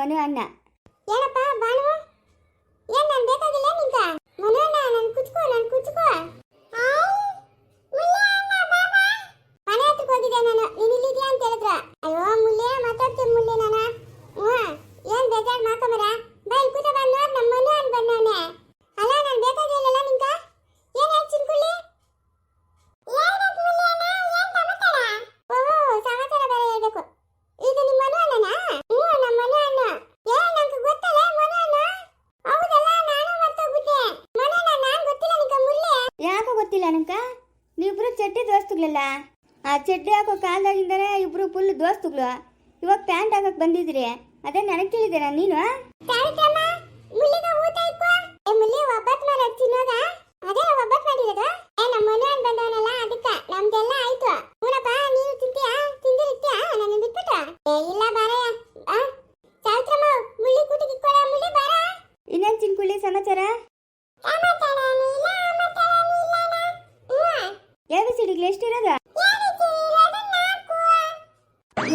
ಮನು ಅಣ್ಣ ಏನಪ್ಪ ಬಾನು ಏನ್ ನಾನು ಬೇಕಾಗಿಲ್ಲ ನಿಂಕ ಮನು ಅಣ್ಣ ನಾನು ಕುಚ್ಕೋ ನಾನು ಕುಚ್ಕೋ ಮನೆ ಹತ್ರಕ್ಕೆ ಹೋಗಿದ್ದೆ ನಾನು ನೀನು ಇಲ್ಲಿದ್ಯಾ ಅಂತ ಹೇಳಿದ್ರ ಅಯ್ಯೋ ಮುಲ್ಲೆ ಮಾತಾಡ್ತೀನಿ ಮುಲ್ಲೆ ನಾನ ಹ್ಞೂ ಏನ್ ಬೇಜಾರ್ ಮಾಡ್ಕೊಂಬರ ಬಾ ಇಲ್ಲಿ ಕೂತ ಬಾ ನೋಡ್ ನಮ್ಮ ಮನು ಅಣ್ಣ ಬಂದವನೆ ಅಲ್ಲ ನಾನು ಬೇಕಾಗಿಲ್ಲಲ್ಲ ನಿಂಕ ಏನ್ ಹೇಳ್ತೀನಿ ಕುಳ್ಳಿ ಓಹೋ ಸಮಾಚಾರ ಬೇರೆ ಹೇಳ್ಬೇಕು ಇದು ನಿಮ್ಮ ಮನು ಅಣ್ಣನಾ ಹ್ಞೂ ನಮ್ಮ ಮನು ಅಣ್ಣ ಏ ನಂಗೆ ಗೊತ್ತಲ್ಲ ಮನು ಅಣ್ಣ ಹೌದಲ್ಲ ನಾನು ಮರ್ತೋಗ್ಬಿಟ್ಟೆ ಮನು ಅಣ್ಣ ನಾನು ಗೊತ್ತಿಲ್ಲ ನಿಂಗೆ ಮುಲ್ಲೆ ಯಾಕೋ ಗೊತ್ತಿಲ್ಲ ನಂಕ ನೀವಿಬ್ರು ಚಡ್ಡಿ ದೋಸ್ತುಗಳಲ್ಲ ಆ ಚಡ್ಡಿ ಹಾಕೋ ಕಾಲದಾಗಿಂದನೇ ಇಬ್ರು ಫುಲ್ ದೋಸ್ತುಗಳು. ಇವಾಗ ಪ್ಯಾಂಟ್ ಹಾಕಕ್ ಬಂದಿದ್ರಿ ಅದೇ ನನಗೆ ಕೇಳಿದಿರ ನೀನು? ತಿನ್ನೋದ? ಅದೇ ಒಬ್ಬಟ್ಟು ಮಾಡಿರೋದು. ನಮ್ಮ ಮನೆ ಬಂದವನಲ್ಲ, ಅದಕ್ಕ ನಮ್ದೆಲ್ಲ ಆಯ್ತು ಹೂನಪ್ಪ ನೀನು ತಿಂತೀಯಾ ತಿಂದಿರ್ತೀಯಾ ನನ್ನ ಬಿಟ್ಬಿಟ್ಟು ಏ ಇಲ್ಲ ಬಾರಯ್ಯ ಆ ಸಾವಿತ್ರಮ್ಮ ಮುಳ್ಳಿ ಕೂಟಿಗೆ ಇಕ್ಕೊಳ ಮುಳ್ಳಿ ಬಾರ ಇನ್ನೇನು ಚಿನ್ಕುಳ್ಳಿ ಸಮಾಚಾರ ಎ ಬಿ ಸಿಡಿಗಳು ಎಷ್ಟಿರೋದು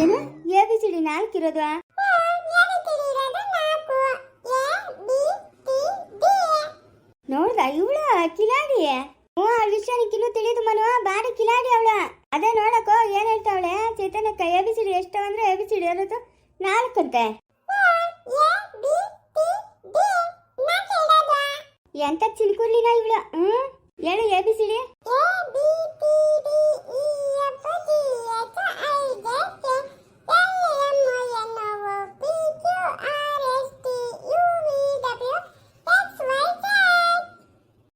ಏನು ಎ ಬಿ ಸಿಡಿ ನಾಲ್ಕು ಇರೋದು ನೋಡ್ದ ಇವಳ ಕಿಲಾಡಿ? ಹ್ಞೂ, ಆ ವಿಷಯ ತಿಳಿದು ಮನು ಬಾರಿ ಕಿಲಾಡಿ ಅವಳ. ಅದೇ ನೋಡಕ್ಕೋ ಏನ್ ಹೇಳ್ತಾವಳೆ? ಚೈತನ್ಯಕ್ಕ ಎ ಬಿ ಸಿಡಿ ಎಷ್ಟು ಅಂದ್ರೆ ಎ ಬಿ ಸಿಡಿ ಇರೋದು ನಾಲ್ಕಂತೆ. ಎಂತ ಚಿನ್ಕುರ್ಲಿನ ಇವಳ? ಹ್ಮ್ ಹೇಳು ಎ ಬಿ ಸಿಡಿ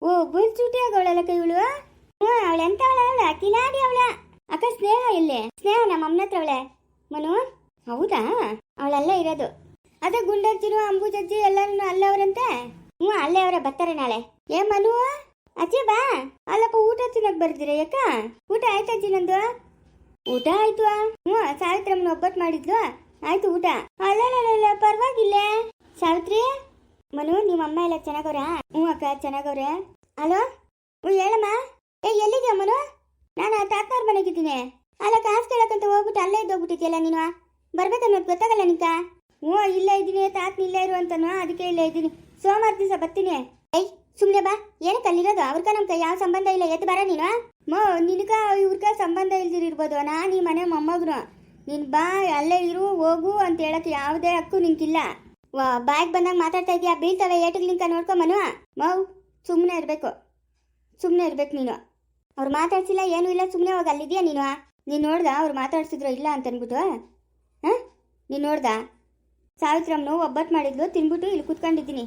ಓ ಬುಲ್ ಚೂಟಿ ಆಗೋಳಲ್ಲಕ್ಕ ಇವಳು ಹ್ಞೂ ಅವಳು ಎಂತ ಅವಳ ಅವಳ ಕಿಲಾಡಿ ಅವಳ ಅಕ್ಕ ಸ್ನೇಹ ಎಲ್ಲಿ ಸ್ನೇಹ ನಮ್ಮ ಅಮ್ಮನ ಹತ್ರ ಅವಳೆ ಮನು? ಹೌದಾ? ಅವಳಲ್ಲೇ ಇರೋದು. ಅದೇ ಗುಂಡಜ್ಜಿರು ಅಂಬುಜಜ್ಜಿ ಎಲ್ಲರೂ ಅಲ್ಲೇ ಅವರಂತೆ ಹ್ಞೂ, ಅಲ್ಲೇ ಅವರ ಬರ್ತಾರೆ ನಾಳೆ. ಏ ಮನು? ಅಜ್ಜಿ ಬಾ. ಅಲ್ಲಪ್ಪ, ಊಟ ತಿನ್ನಕ್ ಬರ್ದಿರ ಯಾಕ? ಊಟ ಆಯ್ತಾ ಅಜ್ಜಿ ನಂದು? ಊಟ ಆಯ್ತು ಹ್ಞೂ, ಸಾವಿತ್ರಮ್ಮನ ಒಬ್ಬಟ್ಟು ಮಾಡಿದ್ಲು. ಆಯ್ತು ಊಟ. ಅಲ್ಲ ಪರವಾಗಿಲ್ಲ. ಸಾವಿತ್ರಿ? ಮನು, ನಿಮ್ಮ ಅಮ್ಮ ಎಲ್ಲ ಚೆನ್ನಾಗವ್ರಾ? ಹ್ಞೂ ಅಕ್ಕ, ಚೆನ್ನಾಗವ್ರೆ. ಹಲೋ? ಹ್ಞೂ, ಹೇಳಮ್ಮ. ಏ, ಎಲ್ಲಿದ್ಯಾ ಮನು? ನಾನು ಆ ತಾತನವ್ರ ಮನೆಗಿದ್ದೀನಿ. ಅಲ್ಲ ಕಾಸು ಕೇಳಕ್ಕಂತ ಹೋಗ್ಬಿಟ್ಟು ಅಲ್ಲೇ ಇದ್ದೋಗ್ಬಿಟ್ಟಿದ್ಯಲ್ಲ ನೀನು? ಬರ್ಬೇಕನ್ನೋದು ಗೊತ್ತಾಗಲ್ಲ ನಿಂಕ? ಹ್ಞೂ ಇಲ್ಲ ಇದ್ದೀನಿ ತಾತನ ಇಲ್ಲೇ ಇರು ಅಂತನೋ? ಅದಕ್ಕೆ ಇಲ್ಲೇ ಇದ್ದೀನಿ. ಸೋಮವಾರ ದಿವಸ ಬರ್ತೀನಿ. ಏಯ್ ಸುಮ್ಮನೆ ಬಾ. ಏನಕ್ಕೆ ಅಲ್ಲಿರೋದು? ಅವ್ರಕ ನಮ್ಗೆ ಯಾವ ಸಂಬಂಧ ಇಲ್ಲ, ಎದ್ದು ಬರ ನೀನು? ಮೋ, ನಿನಗ ಇವ್ರಕ ಸಂಬಂಧ ಇಲ್ದಿರ್ಬೋದು ನಾನು ಈ ಮನೆ ಮೊಮ್ಮಗನು. ನೀನು ಬಾ, ಅಲ್ಲೇ ಇರು, ಹೋಗು ಅಂತ ಹೇಳಕ್ಕೆ ಯಾವುದೇ ಹಕ್ಕು ನಿಂಕಿಲ್ಲ. ವಾ, ಬಾಯ್ಗೆ ಬಂದಾಗ ಮಾತಾಡ್ತಾ ಇದೀಯಾ? ಬೀಳ್ತವೆ ಏಟಿಗೆ ನಿಂಕ ನೋಡ್ಕೊಂಬನು ಮೌ ಸುಮ್ಮನೆ ಇರಬೇಕು. ಸುಮ್ಮನೆ ಇರ್ಬೇಕು ನೀನು. ಅವ್ರು ಮಾತಾಡ್ಸಿಲ್ಲ, ಏನೂ ಇಲ್ಲ ಸುಮ್ಮನೆ ಹೋಗಿ ಅಲ್ಲಿದ್ಯಾ ನೀನು? ನೀನು ನೋಡ್ದ? ಅವ್ರು ಮಾತಾಡ್ಸಿದ್ರು ಇಲ್ಲ ಅಂತ ಅನ್ಬಿಟ್ಟು? ಹಾಂ? ನೀನು ನೋಡ್ದ? ಸಾವಿತ್ರಮ್ಮನು ಒಬ್ಬಟ್ಟು ಮಾಡಿದ್ಲು, ತಿನ್ಬಿಟ್ಟು ಇಲ್ಲಿ ಕುತ್ಕೊಂಡಿದ್ದೀನಿ.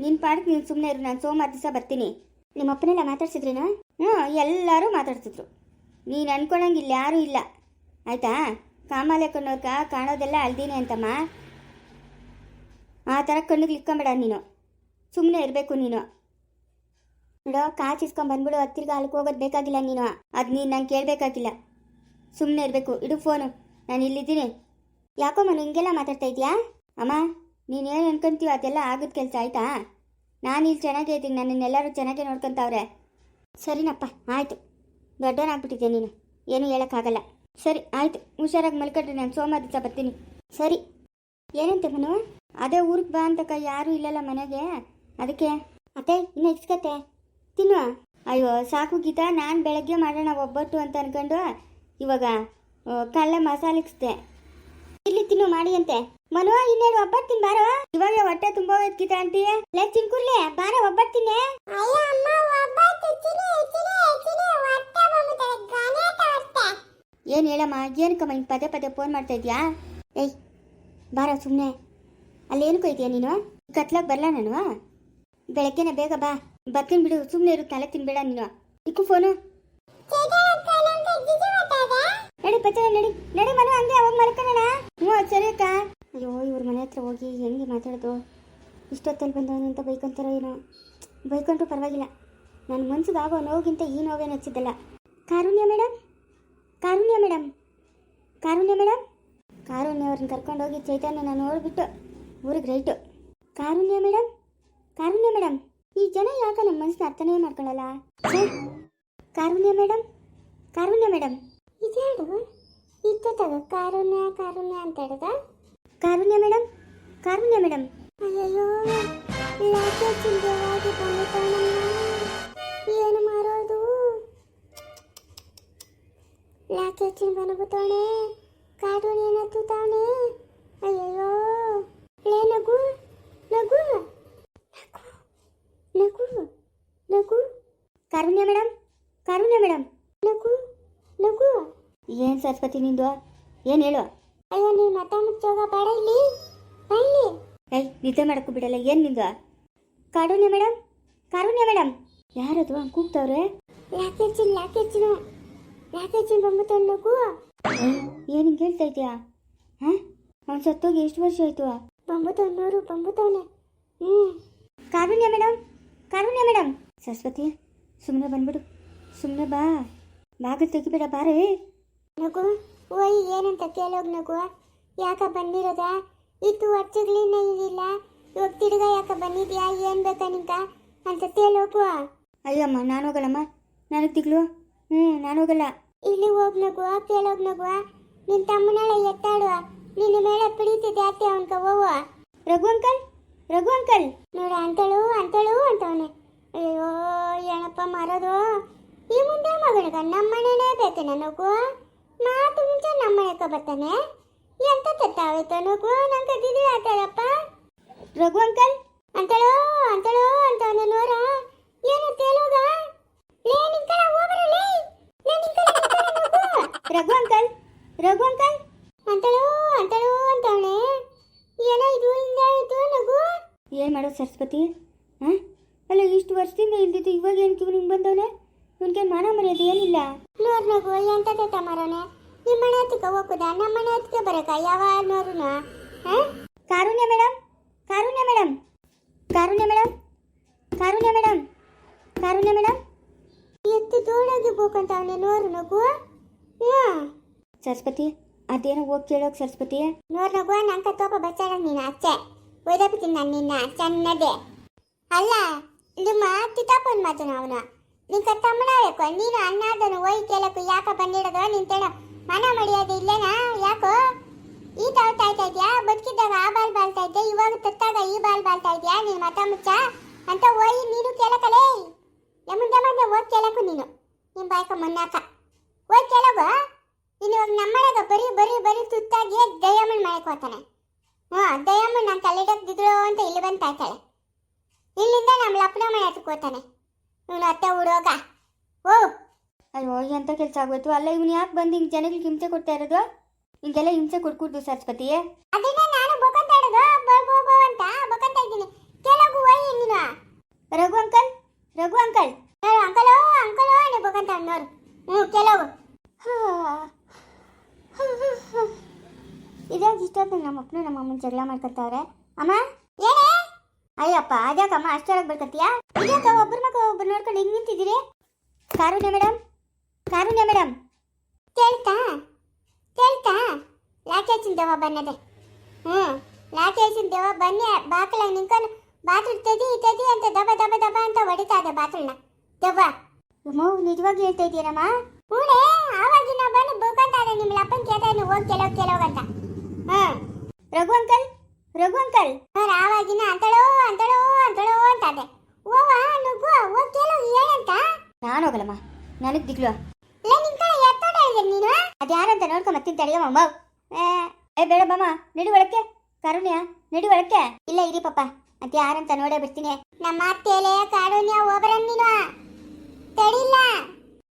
ನಿನ್ನ ಪಾಡಕ್ಕೆ ನೀನು ಸುಮ್ಮನೆ ಇರು, ನಾನು ಸೋಮವಾರ ದಿವಸ ಬರ್ತೀನಿ. ನಿಮ್ಮ ಅಪ್ಪನೆಲ್ಲ ಮಾತಾಡ್ಸಿದ್ರೇನಾ? ಹ್ಞೂ, ಎಲ್ಲರೂ ಮಾತಾಡ್ಸಿದ್ರು. ನೀನು ಅನ್ಕೊಳಂಗೆ ಇಲ್ಲಿ ಯಾರೂ ಇಲ್ಲ. ಆಯ್ತಾ? ಕಾಮಾಲೆ ಕಣ್ಣೋರ್ಕ ಕಾಣೋದೆಲ್ಲ ಅಳ್ದೀನಿ ಅಂತಮ್ಮ. ಆ ಥರ ಕಣ್ಣಿಗೆ ಇಕ್ಕೊಂಬೇಡ ನೀನು. ಸುಮ್ಮನೆ ಇರಬೇಕು ನೀನು. ನೋಡೋ ಕಾಚಿಸ್ಕೊಂಡು ಬಂದ್ಬಿಡು ಅಲ್ಲಿಗೆ ಹೋಗೋದು ಬೇಕಾಗಿಲ್ಲ ನೀನು. ಅದು ನೀನು ನಂಗೆ ಕೇಳಬೇಕಾಗಿಲ್ಲ. ಸುಮ್ಮನೆ ಇರಬೇಕು. ಇಡು ಫೋನು ನಾನು ಇಲ್ಲಿದ್ದೀನಿ. ಯಾಕೋ ಮನು, ಹಿಂಗೆಲ್ಲ ಮಾತಾಡ್ತಾ ಇದೀಯಾ ಅಮ್ಮ ನೀನೇನು ಅನ್ಕೊಂತೀವ ಅದೆಲ್ಲ ಆಗದ ಕೆಲಸ ಆಯ್ತಾ? ನಾನು ಇಲ್ಲಿ ಚೆನ್ನಾಗೇ ಇದ್ದೀನಿ. ನನ್ನನ್ನೆಲ್ಲರೂ ಚೆನ್ನಾಗೇ ನೋಡ್ಕೊತಾವ್ರೆ. ಸರಿನಪ್ಪ, ಆಯಿತು. ದೊಡ್ಡವನಾಗ್ಬಿಟ್ಟಿದ್ದೆ ನೀನು? ಏನೂ ಹೇಳೋಕ್ಕಾಗಲ್ಲ. ಸರಿ, ಆಯಿತು. ಹುಷಾರಾಗಿ ಮಲ್ಕೊಂಡ್ರೆ ನಾನು ಸೋಮವಾರ ದಿವಸ ಬರ್ತೀನಿ. ಸರಿ. ಏನಂತ ಮನು? ಅದೇ ಊರಿಗೆ ಬಾ ಅಂತಕ್ಕ ಯಾರೂ ಇಲ್ಲಲ್ಲ ಮನೆಗೆ? ಅದಕ್ಕೆ? ಅತ್ತೆ, ಇನ್ನು ಇಸ್ಕತ್ತೆ. ತಿನ್ನುವ? ಅಯ್ಯೋ, ಸಾಕು ಗೀತಾ. ನಾನು ಬೆಳಗ್ಗೆ ಮಾಡೋಣ ಒಬ್ಬಟ್ಟು ಅಂತ ಅನ್ಕೊಂಡು ಇವಾಗ ಕಳ್ಳೆ ಮಸಾಲೆ ಇಕ್ಸ್ದೆ ಇಲ್ಲಿ ತಿನ್ನು ಮಾಡಿ ಅಂತೆ. ಮನು ಇನ್ನೇನು ಒಬ್ಬಟ್ಟು ತಿನ್ ಬಾರ? ಇವಾಗ ಹೊಟ್ಟೆ ತುಂಬಾ ಹೋಯ್ತು ಅಂತೀಯ ಆಂಟಿ. ಲೇ ತಿನ್ಕುರ್ಲೆ ಬಾರ ಒಬ್ಬಟ್ಟು ತಿನ್ನೆ ಏನು ಹೇಳಮ್ಮ ಏನಕ್ಕಮ್ಮ ಹಿಂಗೆ ಪದೇ ಪದೇ ಫೋನ್ ಮಾಡ್ತಾ ಇದ್ಯಾ? ಏಯ್ ಬಾರ ಸುಮ್ಮನೆ ಅಲ್ಲೇನಕ್ಕೂ ಇದೆಯಾ ನೀನು? ಕತ್ಲಾಗ ಬರಲ್ಲ ನಾನು ಬೆಳಗ್ಗೆನೆ ಬೇಗ ಬಾ. ಬರ್ತೀನಿ ಬಿಡು ಸುಮ್ಮನೆ ಇರು ತಲೆ ತಿನ್ಬೇಡ ನೀನು. ಇಕ್ಕು ಫೋನು ನಡಿ ಪಚ್ಚ ನಡಿ. ನಡಿ ಮನೆ, ಹಂಗೆ ಅವಾಗ ಮಲ್ಕೊಳ್ಳೋಣ ಹ್ಞೂ ಸರಿ ಅಕ್ಕ ಅಯ್ಯೋ, ಇವ್ರ ಮನೆ ಹತ್ರ ಹೋಗಿ ಹೆಂಗೆ ಮಾತಾಡೋದು? ಇಷ್ಟೊತ್ತಲ್ಲಿ ಬಂದವನು ಅಂತ ಬೈಕೊಂತಾರೋ ಏನೋ. ಬೈಕೊಂಡ್ರು ಪರವಾಗಿಲ್ಲ. ನನ್ನ ಮನ್ಸಿಗೆ ಆಗೋ ನೋವಿಗಿಂತ ಈ ನೋವೇನು ಹಚ್ಚಿದ್ದಲ್ಲ Karunya madam Karunya madam Karunya madam Karunya ಅವ್ರನ್ನ ಕರ್ಕೊಂಡೋಗಿ ಚೈತನ್ಯನ ನೋಡಿಬಿಟ್ಟು ಊರಿಗೆ right. Karunya madam Karunya madam ಈ ಜನ ಯಾಕೆ ನಮ್ಮ ಮನಸ್ಸನ್ನ ಅರ್ಥನೇ ಮಾಡ್ಕೊಳ್ಳಲ್ಲ ಕಾರುಣ್ಯ ಮೇಡಮ್ ಕಾರುಣ್ಯ ಮೇಡಮ್ ಇದ್ಯಾಡು ಇತ್ತದಾಗ ಕಾರುಣ್ಯ ಕಾರುಣ್ಯ ಅಂತ ಹೇಳಿದ ಕಾರುಣ್ಯ ಮೇಡಮ್ ಕಾರುಣ್ಯ ಮೇಡಮ್ ಚಿಂತೆವಾಗಿ ಬಂದಿದ್ದಾನಮ್ಮ ಏನು ಮಾಡೋದು? ಲಾಕೆ ಚಿನ್ ಕಾರುಣ್ಯ ಕಾರುಣ್ಯನ ತೂತಾವನೆ ಅಯ್ಯೋ ಲೇ ನಗು ನಗು. ನಗು ನಗು ಕಾರುಣ್ಯ ಮೇಡಮ್ ಕಾರುಣ್ಯ ಮೇಡಮ್ ನಗು. ನಗು ಏನು ಸರಸ್ವತಿ ನಿಂದು? ಏನು ಹೇಳು? ಅಯ್ಯೋ ನೀನು ಮತ ಮುಚ್ಚೋಗ ಬೇಡ ಇಲ್ಲಿ. ಬನ್ನಿ. ಏಯ್ ನಿದ್ದೆ ಮಾಡಕ್ಕೂ ಬಿಡಲ್ಲ. ಏನು ನಿಂದು? ಕಾರುಣ್ಯ ಮೇಡಮ್ ಕಾರುಣ್ಯ ಮೇಡಮ್ ಯಾರದು? ಹಂಗೆ ಕೂಗ್ತವ್ರೆ? ಲಾಕೇಜಿನ್ ಲಾಕೇಜಿನ ಲಾಕೆಚಿನ್ ಬಂದು ನಗು ಏನು ಹಿಂಗೆ ಹೇಳ್ತಾ ಇದೆಯಾ? ಹಾಂ? ಅವ್ನು ಸತ್ತೋಗಿ ಎಷ್ಟು ವರ್ಷ ಆಯಿತು? ಬಂಬುತ್ತವನೋರು ಬಂಬುತ್ತವನೆ ಹ್ಞೂ ಕಾರುಣ್ಯ ಮೇಡಮ್ ಕಾರುಣ್ಯ ಮೇಡಮ್ ಸರಸ್ವತಿ ಸುಮ್ಮನೆ ಬಂದ್ಬಿಡು. ಸುಮ್ಮನೆ ಬಾ. ಬಾಗಿಲು ತೆಗಿಬೇಡ ಬಾರಿ. ನಗು ಓಯ್ ಏನಂತ ಕೇಳೋಗ್ ನಗು? ಯಾಕ ಬಂದಿರೋದ? ಇತ್ತು ವರ್ಷಗಳಿಂದ ಇದಿಲ್ಲ ಇವಾಗ ತಿರ್ಗ ಯಾಕ ಬಂದಿದ್ಯಾ? ಏನ್ ಬೇಕಾ ನಿಂಕ ಅಂತ ಕೇಳೋಗು ಅಯ್ಯಮ್ಮ ನಾನು ಹೋಗಲ್ಲಮ್ಮ? ನನಗೆ ತಿಗ್ಲು ಹ್ಞೂ ನಾನು ಹೋಗಲ್ಲ. ಇಲ್ಲಿ ಹೋಗ್ ನಗು ಕೇಳೋಗ್ ನಗು. ನಿನ್ ತಮ್ಮನೆಲ್ಲ ಎತ್ತಾಡುವ ನಿನ್ನ ಮೇಲೆ ಪಿಡಿತಿದ್ದೆ ಅತ್ತೆ ಅವನ್ಕ ಹೋಗುವ ರಘು ಅಂಕಲ್? ರಘು ಅಂಕಲ್? ನೋಡ ಅಂತಳು ಅಂತಳು ಅಂತವನೆ. ಅಯ್ಯೋ ಏನಪ್ಪ ಮಾರೋದು? ಈ ಮುಂದೆ ಮಗಳಿಗ ನಮ್ಮನೇನೇ ಬೇಕು ನನಗೂ? ಮಾತು ಮುಂಚೆ ನಮ್ಮನೆಕ ಬರ್ತಾನೆ? ಎಂತ ತತ್ತಾವೈತ ನಗು ನಂಗೆ ದಿದಿ ಆತಾಳಪ್ಪ? ರಘು ಅಂಕಲ್ ಅಂತಳೋ ಅಂತಳೋ ಅಂತ ನೋರ. ಏನು ತೇಲೋಗ? ಲೇ ನಿಂಕಲ ಹೋಗ್ಬರ ಲೇ. ಲೇ ನಿಂಕಲ ರಘು ಅಂಕಲ್ ರಘು ಅಂಕಲ್ ಅಂತಳೋ ಅಂತಳೋ ಅಂತಾನೆ ಏನೋ ಇದು ಹಿಂಗೆ ಆಯ್ತು ನಗು ಏನು ಮಾಡೋ ಸರಸ್ವತಿ? ಹಾಂ? ಅಲ್ಲ ಇಷ್ಟು ವರ್ಷದಿಂದ ಇಲ್ದಿತ್ತು ಇವಾಗ ಏನು ಕಿವಿ ನಿಂಗೆ ಬಂದವನೆ? ಇವನಿಗೆ ಮಾನ ಮರ್ಯಾದೆ ಏನಿಲ್ಲ? ನೋಡ್ ನಗು ಎಂತದೆ ತತ್ತ ನಿಮ್ಮ ಮನೆ ಹತ್ತಿಕ ಹೋಗುದ? ನಮ್ಮ ಮನೆ ಹತ್ತಿಕ ಬರಕ ಯಾವ ನೋರುನ? Karunya madam Karunya madam Karunya madam Karunya madam Karunya madam ಎತ್ತು ತೋಡಾಗಿ ಬೋಕಂತ ಅವನೆ ನೋರು ನಗು? ಸರಸ್ವತಿ ಅದೇನೋ ಹೋಗಿ ಕೇಳೋಕ್ ಸರಸ್ವತಿ? ನೋಡ್ ನಗು ನಂಕ ತೋಪ ಬಚ್ಚಾಡ ನೀನು ಅಚ್ಚೆ. ಒಯ್ದಬಿಡ್ತೀನಿ ನಾನು ನಿನ್ನ ಚೆನ್ನದೆ. ಅಲ್ಲ ನಿಮ್ಮ ಕಿತಾಪನ್ ಮಾತು ಅವನು. ನಿಂಕ ತಮ್ಮನಾಬೇಕು ನೀನು ಅನ್ನ ಅದನ್ನು ಹೋಯ್ ಕೇಳಕ್ಕೂ ಯಾಕ ಬಂದಿಡೋದು ನಿಂತೇಣ ಮನ ಮಡಿಯೋದು ಇಲ್ಲೇನಾ? ಯಾಕೋ? ಈ ತಾಳ್ತಾ ಇದ್ಯಾ? ಬದುಕಿದ್ದಾಗ ಆ ಬಾಲ್ ಬಾಳ್ತಾ ಇದ್ದೆ, ಇವಾಗ ತತ್ತಾಗ ಈ ಬಾಲ್ ಬಾಳ್ತಾ ಇದ್ಯಾ? ನೀನು ಮತ ಮುಚ್ಚ. ಅಂತ ಹೋಯ್ ನೀನು ಕೇಳಕಲೇ ಮುಂದೆ ಬಂದೆ ಹೋಗಿ ಕೇಳಕು ನೀನು. ನಿಮ್ಮ ಬಾಯ್ಕ ಮುನ್ನಾಕ. ಹೋಯ್ ಕೇಳೋಗು. ಇನ್ನು ಇವಾಗ ನಮ್ಮನೆಗ ಬರೀ, ಬರಿ, ಬರೀ ತುತ್ತಾಗಿ ದಯಮ್ಮನ ಮನೆಗೆ ಹೋಗ್ತಾನೆ. ಹ್ಞೂ ದಯಮ್ಮನ್ ನಾನು ತಲೆಡಕ್ದಿದ್ರು ಅಂತ ಇಲ್ಲಿ ಬಂದು ತಾಯ್ತಾಳೆ. ಇಲ್ಲಿಂದ ನಮ್ಮ ಲಪ್ಪನ ಮನೆ ಹತ್ರಕ್ಕೆ ಹೋಗ್ತಾನೆ. ಇವನು ಅತ್ತೆ ಹುಡುಗ. ಓ. ಅಯ್ಯೋ ಎಂಥ ಕೆಲಸ ಆಗೋಯ್ತು. ಅಲ್ಲ ಇವನು ಯಾಕೆ ಬಂದು ಹಿಂಗೆ ಜನಗಳಿಗೆ ಹಿಂಸೆ ಕೊಡ್ತಾ ಇರೋದು? ಹಿಂಗೆಲ್ಲ ಹಿಂಸೆ ಕೊಡ್ಕೊಡ್ದು ಸರಸ್ವತಿ ಅದನ್ನ ನಾನು ಬೊಕಂತ ಇರೋದು ಬೋ ಅಂತ ಬೊಕಂತ ಇದ್ದೀನಿ. ಕೆಲವು ಒಯ್ ನೀನು ರಘು ಅಂಕಲ್? ರಘು ಅಂಕಲ್? ಅಂಕಲೋ ಅಂಕಲೋ ನೀ ಬೊಕಂತ ಅನ್ನೋರು ಹ್ಞೂ ಕೆಲವು ಇದಾಗ ಇಷ್ಟೊತ್ತು ನಮ್ಮ ಅಪ್ಪನ ನಮ್ಮ ಅಮ್ಮನ ಜಗಳ ಮಾಡ್ಕೊತಾವ್ರೆ ಅಮ್ಮ? ಏನೇ? ಅಯ್ಯಪ್ಪ, ಅದ್ಯಾಕಮ್ಮ ಅಷ್ಟೊಳಗೆ ಬರ್ಕತ್ತೀಯಾ ಇದ್ಯಾಕ ಒಬ್ಬರ ಮಕ್ಕ ಒಬ್ಬರು ನೋಡ್ಕೊಂಡು ಹೆಂಗೆ ನಿಂತಿದ್ದೀರಿ? ಕಾರುಣ್ಯ ಮೇಡಮ್ ಕಾರುಣ್ಯ ಮೇಡಮ್ ಕೇಳ್ತಾ? ಕೇಳ್ತಾ? ಲಾಕೇಚಿನ ದೇವ ಬನ್ನದೆ ಹ್ಞೂ ಲಾಕೇಚಿನ ದೇವ ಬನ್ನಿ. ಬಾಕಲ ನಿಂಕೊಂಡು ಬಾತ್ರೂಮ್ ತೆದಿ ತೆದಿ ಅಂತ ದಬ ದಬ ದಬ ಅಂತ ಹೊಡಿತಾ ಇದೆ ಬಾತ್ರೂಮ್ನ. ದೆವ್ವ. ಅಮ್ಮ, ನಿಜವಾಗಿ ಹೇಳ್ತಾ ಇದ್ದೀರಮ್ಮ ಹೂಳೆ ಆವಾಗಿನ ಬಂದು ಬುಕಂತ ನಿಮ್ಮ ಅಪ್ಪನ ಕೇಳ್ತಾ ಹೋಗಿ ಕೆಲವು ಕೆಲವು ಅಂತ. ಹ್ಞೂ ರಘು ಅಂಕಲ್? ರಘು ಅಂಕಲ್ ಆವಾಗಿನ ಅಂತಳೋ ಅಂತಳೋ ಅಂತಳೋ ಅಂತದೆ ಓವ ನುಗ್ಗು ಓ ಕೇಳು ಏನಂತ ನಾನು ಹೋಗಲಮ್ಮ. ನನಗೆ ದಿಗ್ಲು. ಲೇ ನಿನ್ ಕಡೆ ಎತ್ತೋಡ ಇದೆ ನೀನು? ಅದ್ಯಾರಂತ ನೋಡ್ಕೊ ಮತ್ತಿನ ತಡೆಯಮ್ಮ ಏ. ಏ ಬೇಡ ಬಾಮ್ಮ ನಡಿ ಒಳಕ್ಕೆ. ಕರುಣ್ಯ ನಡಿ ಒಳಕ್ಕೆ. ಇಲ್ಲ ಇರಿ ಪಾಪ. ಅದ್ಯಾರಂತ ನೋಡೇ ಬಿಡ್ತೀನಿ. ನಮ್ಮ ಅತ್ತೆಲೆ ಕಾಡುನ್ಯ ಒಬ್ಬರನ್ನ ನೀನು. ತಡಿಲ್ಲ.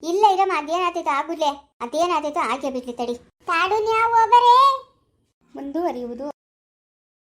ಇಲ್ಲ ಇರಮ್ಮ. ಅದೇನಾಗ್ತೈತೋ ಆಗುದ್ಲೆ ಅದೇನಾಗ್ತೈತೋ ಆಕೆ ಬಿಡ್ಲಿ ತಡಿ. ಕಾಡುನ್ಯ ಒಬ್ಬರೇ. ಮುಂದುವರಿಯುವುದು.